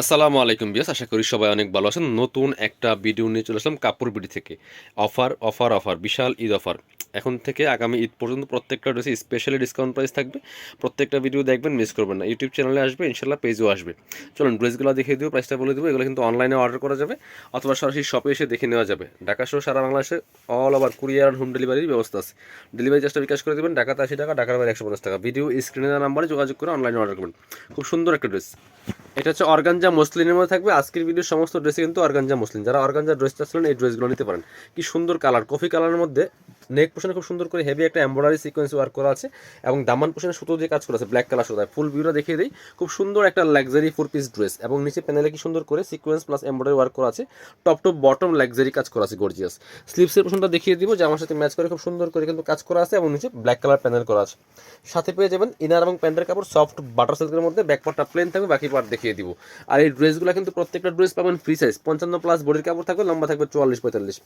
আসসালামু আলাইকুম বিয়াস আশা করি সবাই অনেক ভালো আছেন। নতুন একটা ভিডিও নিয়ে চলে আসলাম কাপড় বিডি থেকে। অফার অফার অফার, বিশাল ঈদ অফার। এখন থেকে আগামী ঈদ পর্যন্ত প্রত্যেকটা ড্রেসে স্পেশালি ডিসকাউন্ট প্রাইস থাকবে। প্রত্যেকটা ভিডিও দেখবেন মিস করবেন না। ইউটিউব চ্যানেলে আসবে ইনশাল্লাহ পেজও আসবে। চলুন, ড্রেসগুলো দেখিয়ে দিও প্রাইসটা বলে দেবো। এগুলো কিন্তু অনলাইনে অর্ডার করা যাবে, অথবা সরাসরি শপে এসে দেখে নেওয়া যাবে। ঢাকা সহ সারা বাংলাদেশে অল ওভার কুরিয়ার হোম ডেলিভারির ব্যবস্থা আছে। ডেলিভারি চার্জটা বিকাশ করে দেবেন ঢাকাতে আশি টাকা, ঢাকার বাইরে একশো পঞ্চাশ টাকা। ভিডিও স্ক্রিনে নাম্বারে যোগাযোগ করে অনলাইনে অর্ডার করবেন। খুব সুন্দর একটা ড্রেস এটা হচ্ছে অর্গানজা মসলিনের মধ্যে থাকবে। আজকের ভিডিওর সমস্ত ড্রেসে কিন্তু অর্গানজা মসলিন। যারা অর্গানজা ড্রেস চাচ্ছিলেন এই ড্রেসগুলো নিতে পারেন। কি সুন্দর কালার কফি কালারের মধ্যে নেক পোশনে খুব সুন্দর করে হেভি একটা এমব্রয়ডারি সিকোয়েন্স ওয়ার্ক করা আছে এবং দামান পোশনে সুতো দিয়ে কাজ করা আছে ব্ল্যাক কালার সুতো। ফুল ভিউটা দেখিয়ে দিই। খুব সুন্দর একটা লাক্সারি ফোর পিস ড্রেস এবং নিচে প্যানেলে কি সুন্দর করে সিকোয়েন্স প্লাস এমব্রয়ডারি ওয়ার্ক করা আছে। টপ টু বটম লাক্সারি কাজ করা আছে গর্জিয়াস স্লিপসের পোশনটা দেখিয়ে দিব যে আমার সাথে ম্যাচ করে খুব সুন্দর করে কিন্তু কাজ করা আছে এবং নিচে ব্ল্যাক কালার প্যানেল করা আছে। সাথে পেয়ে যাবেন ইনার এবং প্যান্টের কাপড় সফট বাটার সিল্কের মধ্যে ব্যাক পার্টটা প্লেন থাকবে, বাকি পার্ট দেখিয়ে দিব। আর এই ড্রেসগুলো কিন্তু প্রত্যেকটা ড্রেস পাবেন ফ্রি সাইজ পঞ্চান্ন প্লাস বডির কাপড় থাকবে, লম্বা থাকবে চুয়াল্লিশ পঁয়তাল্লিশ।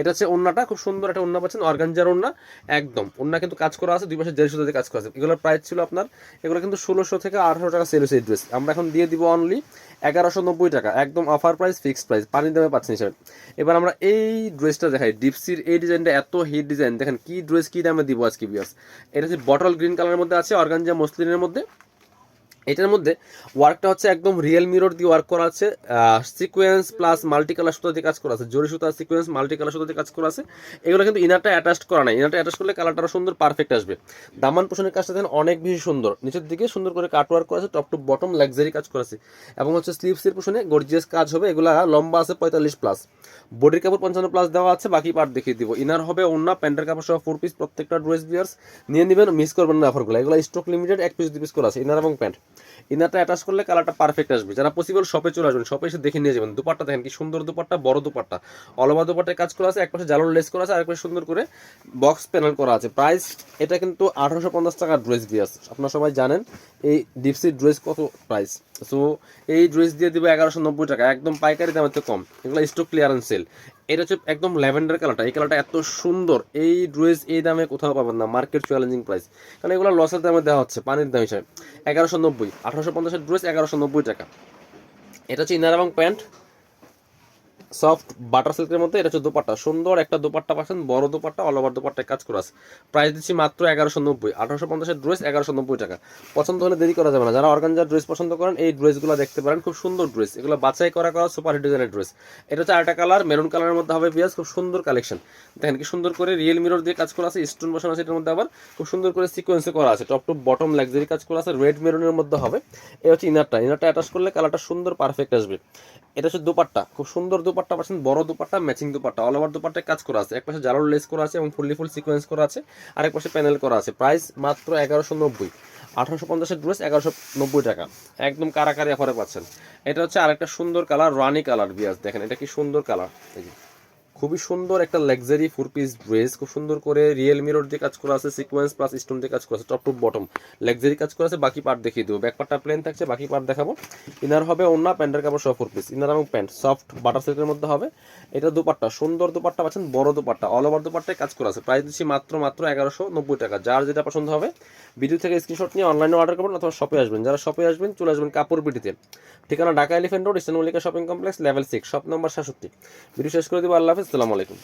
এটা হচ্ছে ওন্নাটা, খুব সুন্দর একটা ওন্না পাচ্ছেন অর্গানজার ওন্না একদম। ওন্না কিন্তু কাজ করা আছে, দুই পাশে দেড়শো দিয়ে কাজ করা আছে। এগুলোর প্রাইস ছিল আপনার, এগুলো কিন্তু ষোলোশো থেকে আঠারোশো টাকা সেল হয়েছে এই ড্রেস আমরা এখন দিয়ে দিব অনলি এগারোশো নব্বই টাকা, একদম অফার প্রাইস ফিক্সড প্রাইস পানির দামে পাচ্ছেন হিসাবে। এবার আমরা এই ড্রেসটা দেখাই ডিপসির এই ডিজাইনটা এত হিট ডিজাইন দেখেন কি ড্রেস কি দামে দিব আজকে বিয়াস এটা হচ্ছে বটল গ্রিন কালারের মধ্যে আছে অর্গানজা মসলিনের মধ্যে। এটার মধ্যে ওয়ার্কটা হচ্ছে একদম রিয়েল মিরর দিয়ে ওয়ার্ক করা আছে সিকোয়েন্স প্লাস মাল্টি কালার সুতো দিয়ে কাজ করা আছে, জরি সুতা সিকোয়েন্স মাল্টি কালার সুতো দিয়ে কাজ করা আছে। এগুলো কিন্তু ইনারটা অ্যাটাচ করা নাই। ইনারটা অ্যাটাচ করলে কালারটা সুন্দর পারফেক্ট আসবে। দামান পোষণের কাজটা দেখেন অনেক বেশি সুন্দর। নিচের দিকে সুন্দর করে কাট ওয়ার্ক করা আছে টপ টু বটম লাক্সারি কাজ করা আছে। এবং হচ্ছে স্লিভসের পোষণে গর্জিয়াস কাজ হবে, এগুলা লম্বা আছে পঁয়তাল্লিশ প্লাস বডির কাপড় পঞ্চান্ন প্লাস দেওয়া আছে, বাকি পার্ট দেখিয়ে দিব। ইনার হবে অন্য প্যান্টের কাপড় সহ ফোর পিস প্রত্যেকটা ড্রেস বিয়ার্স নিয়ে নেবেন মিস করবেন না অফারগুলো এগুলো স্টক লিমিটেড এক পিস দুই পিস করে আছে ইনার এবং প্যান্ট ইনারটা অ্যাটাচ করলে কালারটা পারফেক্ট আসবে। যারা পসিবল শপে চলে আসবেন শপে এসে দেখে নিয়ে যাবেন। দুপাট্টা দেখেন কি সুন্দর দুপাট্টা, বড় দুপাট্টা। অলবা দুপাট্টায় কাজ করা আছে, এক পাশে জালোর লেস করা আছে আর এক পাশে সুন্দর করে বক্স প্যানেল করা আছে। প্রাইস এটা কিন্তু আঠারোশো পঞ্চাশ টাকার ড্রেস বিয়াস আপনারা সবাই জানেন, এই ডিপসির ড্রেস কত প্রাইস সো এই ড্রেস দিয়ে দিবে এগারোশো নব্বই টাকা। একদম পাইকারি দামের তো কম। এগুলো স্টক ক্লিয়ারেন্স সেল এটা হচ্ছে একদম ল্যাভেন্ডার কালারটা। এই কালারটা এত সুন্দর। এই ড্রেস এই দামে কোথাও পাবেন না। মার্কেট চ্যালেঞ্জিং প্রাইস কারণ এগুলো লসের দামে দেওয়া হচ্ছে, পানির দাম হিসাবে। এগারোশো নব্বই। আঠারোশো পঞ্চাশের ড্রেস এগারোশো নব্বই টাকা। এটা হচ্ছে ইনার এবং প্যান্ট সফট বাটার সিল্কের মধ্যে, এটা হচ্ছে দোপাট্টা। সুন্দর একটা দোপাট্টা পাচ্ছেন, বড় দোপাট্টা অল ওভার দোপাট্টায় কাজ করা আছে। প্রাইস দিচ্ছি মাত্র এগারোশো নব্বই, আঠারোশো পঞ্চাশের ড্রেস এগারোশো নব্বই টাকা। পছন্দ হলে দেরি করা যাবে না। যারা অর্গানজার ড্রেস পছন্দ করেন, এই ড্রেসগুলো দেখতে পারেন, খুব সুন্দর ড্রেস এগুলো বাছাই করা করা সুপার হিট ডিজাইনের ড্রেস এটা হচ্ছে আরেকটা কালার মেরুন কালারের মধ্যে হবে পিয়াজ খুব সুন্দর কালেকশন দেখেন কি সুন্দর করে রিয়েল মিরর দিয়ে কাজ করা আছে স্টোন বসানো আছে এটার মধ্যে আবার, খুব সুন্দর করে সিকোয়েন্সে করা আছে। টপ টু বটম লাক্সারি কাজ করা আছে রেড মেরুনের মধ্যে হবে। এটা হচ্ছে ইনারটা ইনারটা অ্যাটাচ করলে কালারটা সুন্দর পারফেক্ট আসবে। এটা হচ্ছে দুপাট্টা। খুব সুন্দর দুপাট্টা পাচ্ছেন, বড় dupatta matching dupatta. All over দুপাট্টায় কাজ করা আছে। এক পাশে জালোর লেস করা আছে এবং ফুললি ফুল সিকোয়েন্স করা আছে। আর এক পাশে প্যানেল করা আছে। প্রাইস মাত্র এগারোশো নব্বই। আঠারোশো পঞ্চাশের ড্রেস এগারোশো নব্বই টাকা। একদম কারাকারি অফারে পাচ্ছেন। এটা হচ্ছে আরেকটা সুন্দর কালার রানি কালার বিয়াস দেখেন এটা কি সুন্দর কালার এই যে। খুবই সুন্দর একটা লাক্সারি ফোর পিস ড্রেস খুব সুন্দর করে রিয়েল মিরর দিয়ে কাজ করা আছে সিকোয়েন্স প্লাস স্টোন দিয়ে কাজ করা আছে টপ টু বটম লাক্সারি কাজ করা আছে, বাকি পার্ট দেখিয়ে দেবো। ব্যাক পার্টটা প্লেন থাকছে, বাকি পার্ট দেখাবো। ইনার হবে অন্য প্যান্টের কাপড় সহ ফোর পিস ইনার এবং প্যান্ট সফট বাটার সিল্কের মধ্যে হবে। এটা দুপাট্টা, সুন্দর দুপাট্টা পাচ্ছেন, বড় দুপাট্টা। অল ওভার দুপাট্টায় কাজ করা আছে। প্রাইস দিচ্ছি মাত্র মাত্র এগারোশো নব্বই টাকা। যার যেটা পছন্দ হবে ভিডিও থেকে স্ক্রিনশট নিয়ে অনলাইনে অর্ডার করবেন অথবা শপে আসবেন। যারা শপে আসবেন, চলে আসবেন কাপড় বিটিতে ঠিকানা Dhaka elephant road, eastern Mallika shopping complex level six shop number সাতষট্টি। ভিডিও শেষ করে দেবো, আল্লাহ হাফিজ। আসসালামু আলাইকুম।